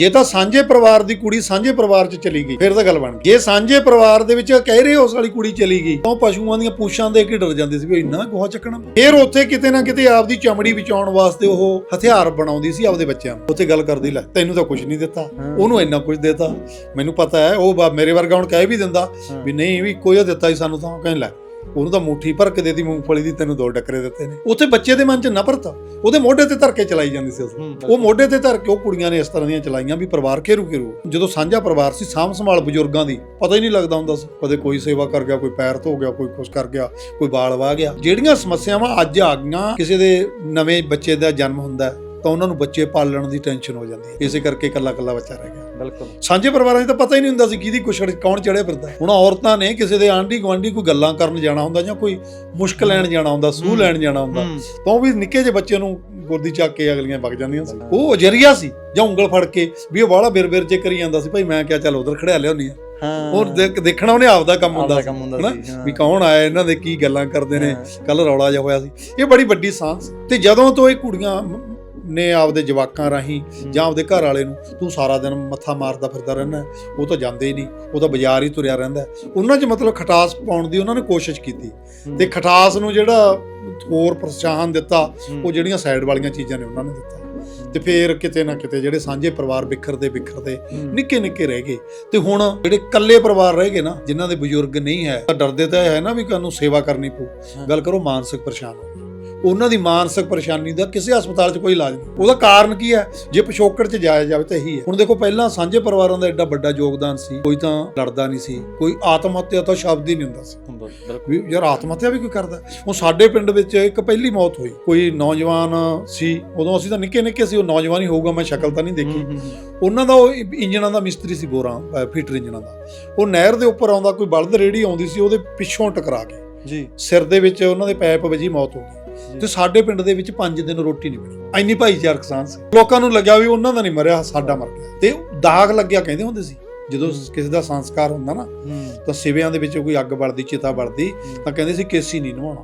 ਜੇ ਤਾਂ ਸਾਂਝੇ ਪਰਿਵਾਰ ਦੀ ਕੁੜੀ ਸਾਂਝੇ ਪਰਿਵਾਰ 'ਚ ਚਲੀ ਗਈ ਫਿਰ ਤਾਂ ਗੱਲ ਬਣ ਗਈ। ਜੇ ਸਾਂਝੇ ਪਰਿਵਾਰ ਦੇ ਵਿੱਚ ਕਹਿ ਰਹੇ ਉਸ ਵਾਲੀ ਕੁੜੀ ਚਲੀ ਗਈ ਤਾਂ ਪਸ਼ੂਆਂ ਦੀਆਂ ਪੂਛਾਂ ਦੇ ਕੇ ਡਰ ਜਾਂਦੇ ਸੀ ਵੀ ਇੰਨਾ ਗੋਹਾ ਚੱਕਣਾ। ਫਿਰ ਉੱਥੇ ਕਿਤੇ ਨਾ ਕਿਤੇ ਆਪਦੀ ਚਮੜੀ ਬਚਾਉਣ ਵਾਸਤੇ ਉਹ ਹਥਿਆਰ ਬਣਾਉਂਦੀ ਸੀ ਆਪਦੇ ਬੱਚਿਆਂ ਨੂੰ। ਉੱਥੇ ਗੱਲ ਕਰਦੀ ਲੈ ਤੈਨੂੰ ਤਾਂ ਕੁਝ ਨਹੀਂ ਦਿੱਤਾ। ਉਹਨੂੰ ਇੰਨਾ ਕੁਝ ਦਿੱਤਾ। ਮੈਨੂੰ ਪਤਾ ਹੈ ਉਹ ਮੇਰੇ ਵਰਗਾ ਹੁਣ ਕਹਿ ਵੀ ਦਿੰਦਾ ਵੀ ਨਹੀਂ ਵੀ ਕੋਈ ਦਿੱਤਾ ਸੀ ਸਾਨੂੰ ਤਾਂ। ਕਹਿੰਦਾ ਲੈ ਉਹਨੂੰ ਤਾਂ ਮੁੱਠੀ ਭਰ ਕੇ ਦੇਤੀ ਮੂੰਗਫਲੀ ਦੀ ਤੈਨੂੰ ਦੋ ਟੱਕਰੇ ਦਿੱਤੇ ਨੇ। ਉੱਥੇ ਬੱਚੇ ਦੇ ਮਨ 'ਚ ਨਫ਼ਰਤ। ਉਹਦੇ ਮੋਢੇ ਤੇ ਧਰ ਕੇ ਚਲਾਈ ਜਾਂਦੀ ਸੀ ਉਸ ਉਹ। ਮੋਢੇ ਤੇ ਧਰ ਕੇ ਉਹ ਕੁੜੀਆਂ ਨੇ ਇਸ ਤਰ੍ਹਾਂ ਦੀਆਂ ਚਲਾਈਆਂ ਵੀ ਪਰਿਵਾਰ ਘੇਰੂ ਘੇਰੂ। ਜਦੋਂ ਸਾਂਝਾ ਪਰਿਵਾਰ ਸੀ ਸਾਂਭ ਸੰਭਾਲ ਬਜ਼ੁਰਗਾਂ ਦੀ ਪਤਾ ਹੀ ਨਹੀਂ ਲੱਗਦਾ ਹੁੰਦਾ ਸੀ। ਕਦੇ ਕੋਈ ਸੇਵਾ ਕਰ ਗਿਆ ਕੋਈ ਪੈਰ ਧੋ ਗਿਆ ਕੋਈ ਕੁਛ ਕਰ ਗਿਆ ਕੋਈ ਬਾਲ ਵਾਹ ਗਿਆ। ਜਿਹੜੀਆਂ ਸਮੱਸਿਆਵਾਂ ਅੱਜ ਆ ਗਈਆਂ ਕਿਸੇ ਦੇ ਨਵੇਂ ਬੱਚੇ ਦਾ ਜਨਮ ਹੁੰਦਾ ਤਾਂ ਉਹਨਾਂ ਨੂੰ ਬੱਚੇ ਪਾਲਣ ਦੀ ਟੈਨਸ਼ਨ ਹੋ ਜਾਂਦੀ ਹੈ। ਇਸੇ ਕਰਕੇ ਇਕੱਲਾ ਇਕੱਲਾ ਬੱਚਾ ਰਹਿ ਗਿਆ। ਬਿਲਕੁਲ। ਸਾਂਝੇ ਪਰਿਵਾਰਾਂ 'ਚ ਤਾਂ ਪਤਾ ਹੀ ਨਹੀਂ ਹੁੰਦਾ ਸੀ ਕਿਹਦੀ ਕੁਛੜ ਕੌਣ ਚੜਿਆ ਫਿਰਦਾ। ਹੁਣ ਔਰਤਾਂ ਨੇ ਕਿਸੇ ਦੇ ਆਂਢੀ ਗੁਆਂਢੀ ਕੋਈ ਗੱਲਾਂ ਕਰਨ ਜਾਣਾ ਹੁੰਦਾ ਜਾਂ ਕੋਈ ਮੁਸ਼ਕ ਲੈਣ ਜਾਣਾ ਹੁੰਦਾ ਸੂਹ ਲੈਣ ਜਾਣਾ ਹੁੰਦਾ ਤਾਂ ਵੀ ਨਿੱਕੇ ਜਿਹੇ ਬੱਚੇ ਨੂੰ ਗੋਦੀ ਚੱਕ ਕੇ ਅਗਲੀਆਂ ਵਗ ਜਾਂਦੀਆਂ ਸੀ। ਉਹ ਜਰੀਆ ਸੀ ਜਾਂ ਉਂਗਲ ਫੜ ਕੇ ਵੀ ਉਹ ਬਾਹਲਾ ਬਿਰ-ਬਿਰ ਜੇ ਕਰੀ ਜਾਂਦਾ ਸੀ ਭਾਈ ਮੈਂ ਕਿਹਾ ਚੱਲ ਉਧਰ ਖੜਿਆ ਲਿਆਉਣੀ ਆ ਹਾਂ। ਦੇਖ- ਦੇਖਣਾ ਉਹਨੇ ਆਪਦਾ ਕੰਮ ਹੁੰਦਾ ਸੀ। ਵੀ ਕੌਣ ਆਇਆ ਇਹਨਾਂ ਦੇ ਕੀ ਗੱਲਾਂ ਕਰਦੇ ਨੇ। ਕੱਲ ਰੌਲਾ ਜਿਹਾ ਹੋਇਆ ਸੀ। ਇਹ ਬੜੀ ਵੱਡੀ ਸਾਂਝ ਸੀ। ਤੇ ਜਦੋਂ ਤੋਂ ਇਹ ਕੁੜੀਆਂ ਨੇ ਆਪਦੇ ਜਵਾਕਾਂ ਰਾਹੀਂ ਜਾਂ ਆਪਦੇ ਘਰ ਵਾਲੇ ਨੂੰ ਤੂੰ ਸਾਰਾ ਦਿਨ ਮੱਥਾ ਮਾਰਦਾ ਫਿਰਦਾ ਰਹਿਣਾ ਉਹ ਤਾਂ ਜਾਂਦੇ ਹੀ ਨਹੀਂ ਉਹ ਤਾਂ ਬਾਜ਼ਾਰ ਹੀ ਤੁਰਿਆ ਰਹਿੰਦਾ। ਉਹਨਾਂ 'ਚ ਮਤਲਬ ਖਟਾਸ ਪਾਉਣ ਦੀ ਉਹਨਾਂ ਨੇ ਕੋਸ਼ਿਸ਼ ਕੀਤੀ ਤੇ ਖਟਾਸ ਨੂੰ ਜਿਹੜਾ ਹੋਰ ਪ੍ਰੋਤਸਾਹਨ ਦਿੱਤਾ ਉਹ ਜਿਹੜੀਆਂ ਸਾਈਡ ਵਾਲੀਆਂ ਚੀਜ਼ਾਂ ਨੇ ਉਹਨਾਂ ਨੇ ਦਿੱਤਾ ਤੇ ਫੇਰ ਕਿਤੇ ਨਾ ਕਿਤੇ ਜਿਹੜੇ ਸਾਂਝੇ ਪਰਿਵਾਰ ਬਿਖਰਦੇ ਬਿਖਰਦੇ ਨਿੱਕੇ ਨਿੱਕੇ ਰਹਿ ਗਏ ਤੇ ਹੁਣ ਜਿਹੜੇ ਇਕੱਲੇ ਪਰਿਵਾਰ ਰਹਿ ਗਏ ਨਾ ਜਿਨ੍ਹਾਂ ਦੇ ਬਜ਼ੁਰਗ ਨਹੀਂ ਹੈ ਤਾਂ ਡਰਦੇ ਤਾਂ ਹੈ ਨਾ ਵੀ ਕਾਨੂੰ ਸੇਵਾ ਕਰਨੀ ਪਊ। ਗੱਲ ਕਰੋ ਮਾਨਸਿਕ ਪਰੇਸ਼ਾਨ। ਉਹਨਾਂ ਦੀ ਮਾਨਸਿਕ ਪਰੇਸ਼ਾਨੀ ਦਾ ਕਿਸੇ ਹਸਪਤਾਲ 'ਚ ਕੋਈ ਇਲਾਜ ਨਹੀਂ। ਉਹਦਾ ਕਾਰਨ ਕੀ ਹੈ? ਜੇ ਪਿਛੋਕੜ 'ਚ ਜਾਇਆ ਜਾਵੇ ਤਾਂ ਇਹੀ ਹੈ। ਹੁਣ ਦੇਖੋ ਪਹਿਲਾਂ ਸਾਂਝੇ ਪਰਿਵਾਰਾਂ ਦਾ ਐਡਾ ਵੱਡਾ ਯੋਗਦਾਨ ਸੀ। ਕੋਈ ਤਾਂ ਲੜਦਾ ਨਹੀਂ ਸੀ। ਕੋਈ ਆਤਮ ਹੱਤਿਆ ਤਾਂ ਸ਼ਬਦ ਹੀ ਨਹੀਂ ਹੁੰਦਾ ਸੀ। ਵੀ ਯਾਰ ਆਤਮ ਹੱਤਿਆ ਵੀ ਕੋਈ ਕਰਦਾ? ਹੁਣ ਸਾਡੇ ਪਿੰਡ ਵਿੱਚ ਇੱਕ ਪਹਿਲੀ ਮੌਤ ਹੋਈ। ਕੋਈ ਨੌਜਵਾਨ ਸੀ ਉਦੋਂ ਅਸੀਂ ਤਾਂ ਨਿੱਕੇ ਨਿੱਕੇ ਸੀ ਉਹ ਨੌਜਵਾਨ ਹੀ ਹੋਊਗਾ ਮੈਂ ਸ਼ਕਲ ਤਾਂ ਨਹੀਂ ਦੇਖੀ। ਉਹਨਾਂ ਦਾ ਉਹ ਇੰਜਣਾਂ ਦਾ ਮਿਸਤਰੀ ਸੀ ਬੋਰਾ ਫੀਟਰ ਇੰਜਣਾਂ ਦਾ। ਉਹ ਨਹਿਰ ਦੇ ਉੱਪਰ ਆਉਂਦਾ ਕੋਈ ਬਲਦ ਰੇੜੀ ਆਉਂਦੀ ਸੀ ਉਹਦੇ ਪਿੱਛੋਂ ਟਕਰਾ ਕੇ ਜੀ। ਸਿਰ ਦੇ ਵਿੱਚ ਉਹਨਾਂ ਦੇ ਪੈਪ ਵੱਜੀ ਮੌਤ ਹੋ ਗਈ। ਤੇ ਸਾਡੇ ਪਿੰਡ ਦੇ ਵਿੱਚ 5 ਦਿਨ ਰੋਟੀ ਨਹੀਂ ਬਣੀ। ਇੰਨੀ ਭਾਈਚਾਰਕ ਸਾਂਝ ਸੀ। ਲੋਕਾਂ ਨੂੰ ਲੱਗਿਆ ਵੀ ਉਹਨਾਂ ਦਾ ਨਹੀਂ ਮਰਿਆ ਸਾਡਾ ਮਰ ਗਿਆ। ਤੇ ਦਾਗ ਲੱਗਿਆ ਕਹਿੰਦੇ ਹੁੰਦੇ ਸੀ। ਜਦੋਂ ਕਿਸੇ ਦਾ ਸੰਸਕਾਰ ਹੁੰਦਾ ਨਾ ਤਾਂ ਸਿਵਿਆਂ ਦੇ ਵਿੱਚ ਕੋਈ ਅੱਗ ਬਲਦੀ ਚਿਤਾ ਬਲਦੀ ਤਾਂ ਕਹਿੰਦੇ ਸੀ ਕੇਸੀ ਨਹੀਂ ਨਵਾਉਣਾ।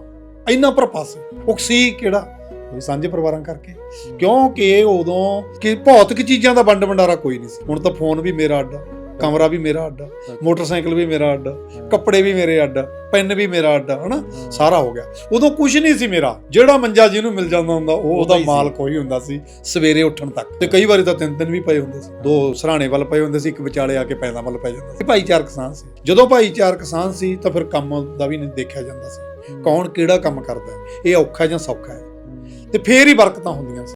ਇੰਨਾ ਪ੍ਰਪਾਸ। ਉਹ ਸੀ ਕਿਹੜਾ? ਉਹ ਸਾਂਝੇ ਪਰਿਵਾਰਾਂ ਕਰਕੇ। ਕਿਉਂਕਿ ਉਦੋਂ ਕਿ ਭੌਤਿਕ ਚੀਜ਼ਾਂ ਦਾ ਵੰਡ ਵੰਡਾਰਾ ਕੋਈ ਨਹੀਂ ਸੀ। ਹੁਣ ਤਾਂ ਫੋਨ ਵੀ ਮੇਰਾ ਅੱਡਾ ਕਮਰਾ ਵੀ ਮੇਰਾ ਅੱਡਾ ਮੋਟਰਸਾਈਕਲ ਵੀ ਮੇਰਾ ਅੱਡਾ ਕੱਪੜੇ ਵੀ ਮੇਰੇ ਅੱਡਾ ਪੈਨ ਵੀ ਮੇਰਾ ਅੱਡਾ ਹਨਾ? ਸਾਰਾ ਹੋ ਗਿਆ। ਉਦੋਂ ਕੁਝ ਨਹੀਂ ਸੀ ਮੇਰਾ। ਜਿਹੜਾ ਮੰਜਾ ਜਿਹਨੂੰ ਮਿਲ ਜਾਂਦਾ ਹੁੰਦਾ ਉਹ ਉਹਦਾ। ਮਾਲਕ ਉਹੀ ਹੁੰਦਾ ਸੀ ਸਵੇਰੇ ਉੱਠਣ ਤੱਕ। ਤੇ ਕਈ ਵਾਰੀ ਤਾਂ ਤਿੰਨ ਤਿੰਨ ਵੀ ਪਏ ਹੁੰਦੇ ਸੀ। ਦੋ ਸਰਾਣੇ ਵੱਲ ਪਏ ਹੁੰਦੇ ਸੀ ਇੱਕ ਵਿਚਾਲੇ ਆ ਕੇ ਪੈਦਾ ਵੱਲ ਪੈ ਜਾਂਦਾ ਸੀ। ਭਾਈਚਾਰਕ ਸਾਂਝ ਸੀ। ਜਦੋਂ ਭਾਈਚਾਰਕ ਸਾਂਝ ਸੀ ਤਾਂ ਫਿਰ ਕੰਮ ਦਾ ਵੀ ਨਹੀਂ ਦੇਖਿਆ ਜਾਂਦਾ ਸੀ। ਕੌਣ ਕਿਹੜਾ ਕੰਮ ਕਰਦਾ ਇਹ ਔਖਾ ਜਾਂ ਸੌਖਾ ਹੈ? ਤੇ ਫੇਰ ਹੀ ਬਰਕਤਾਂ ਹੁੰਦੀਆਂ ਸੀ।